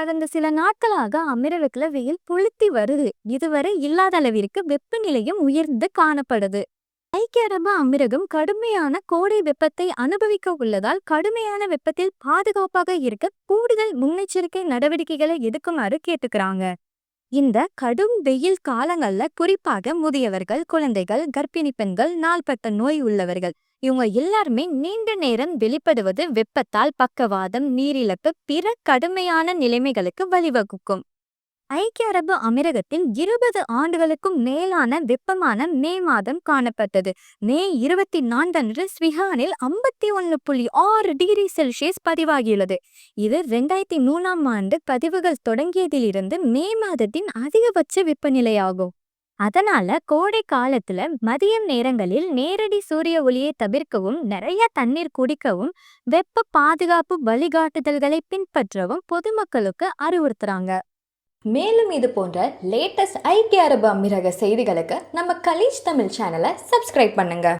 கடந்த சில நாட்களாக அமிரகத்துல வெயில் புளுத்தி வருது. இதுவரை இல்லாத அளவிற்கு வெப்பநிலையும் உயர்ந்து காணப்படுது. ஐக்கிய அரபு அமீரகம் கடுமையான கோடை வெப்பத்தை அனுபவிக்க உள்ளதால் கடுமையான வெப்பத்தில் பாதுகாப்பாக இருக்க கூடுதல் முன்னெச்சரிக்கை நடவடிக்கைகளை எடுக்குமாறு கேட்டுக்கிறாங்க. இந்த கடும் வெயில் காலங்கள்ல குறிப்பாக முதியவர்கள் குழந்தைகள் கர்ப்பிணி பெண்கள் நாள்பட்ட நோய் உள்ளவர்கள் இவங்க எல்லாருமே நீண்ட நேரம் வெளிப்படுவது வெப்பத்தால் பக்கவாதம் நீரிழப்பு பிற கடுமையான நிலைமைகளுக்கு வழிவகுக்கும். ஐக்கிய அரபு அமீரகத்தில் இருபது ஆண்டுகளுக்கும் மேலான வெப்பமான மே மாதம் காணப்பட்டது. மே இருபத்தி நான்கன்று ஸ்விஹானில் ஐம்பத்தி ஒன்று புள்ளி ஆறு டிகிரி செல்சியஸ் பதிவாகியுள்ளது. இது ரெண்டாயிரத்தி மூணாம் ஆண்டு பதிவுகள் தொடங்கியதிலிருந்து மே மாதத்தின் அதிகபட்ச வெப்பநிலையாகும். அதனால கோடை காலத்துல மதியம் நேரங்களில் நேரடி சூரிய ஒளியை தவிர்க்கவும் நிறைய தண்ணீர் குடிக்கவும் வெப்ப பாதுகாப்பு வழிகாட்டுதல்களை பின்பற்றவும் பொதுமக்களுக்கு அறிவுறுத்துறாங்க. மேலும் இது போன்ற லேட்டஸ்ட் ஐக்கிய அரபு அமீரக செய்திகளுக்கு நம்ம கலீஜ் தமிழ் சேனலை சப்ஸ்கிரைப் பண்ணுங்க.